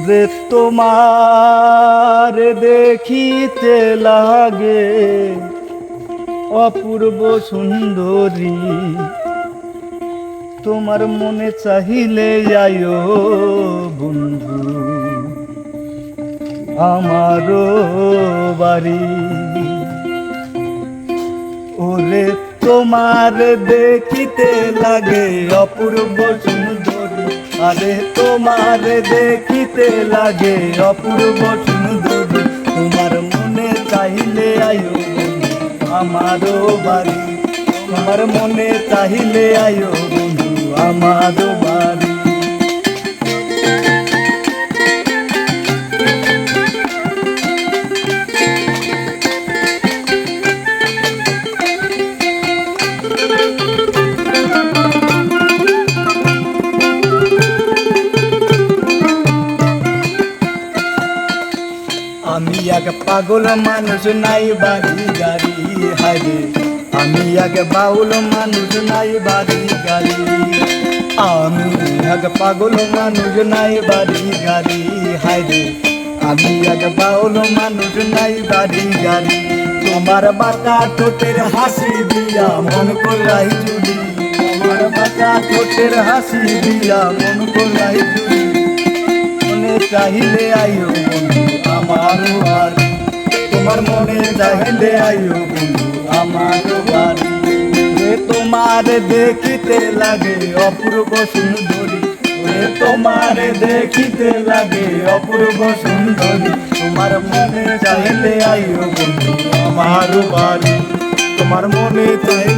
ওরে তোমার দেখিতে লাগে। অপূর্ব সুন্দরী, তোমার মনে চাহিলে আয়ো বন্ধু। আমারও বাড়ি। ওরে তোমার দেখিতে লাগে অপূর্ব সুন্দরী। আরে তোমার দেখিতে লাগে অপূর্ব সুন্দর তোমার মনে চাইলে আয়ো আমারও বাড়ি। তোমার মনে চাইলে আয়ো আমারও আমি এক পাগল মানুষ নাই, বাড়ি গাড়ি হারে আমি এক বাউল মানুষ নাই, বাড়ি গাড়ি। আমি এক পাগল মানুষ নাই, বাড়ি গাড়ি হারে আমি এক বাউল মানুষ নাই, বাড়ি গাড়ি। তোমার বাঁকা ঠোঁটের হাসি দিয়া মন কলাই চুরি। তোমার বাঁকা ঠোঁটের হাসি দিয়া মন কলাই চুরি। মনে চাহিলে আয়ো বন্ধু। আমার বাড়ি তোমার মনে চাহিলে আয়ো বন্ধু, আমার বাড়ি। তোমার দেখিতে লাগে অপূর্ব সুন্দরী। তোমার দেখিতে লাগে অপূর্ব সুন্দরী। তোমার মনে চাইলে আইও বন্ধু, আমার বাড়ি। তোমার মনে চাইলে আইও বন্ধু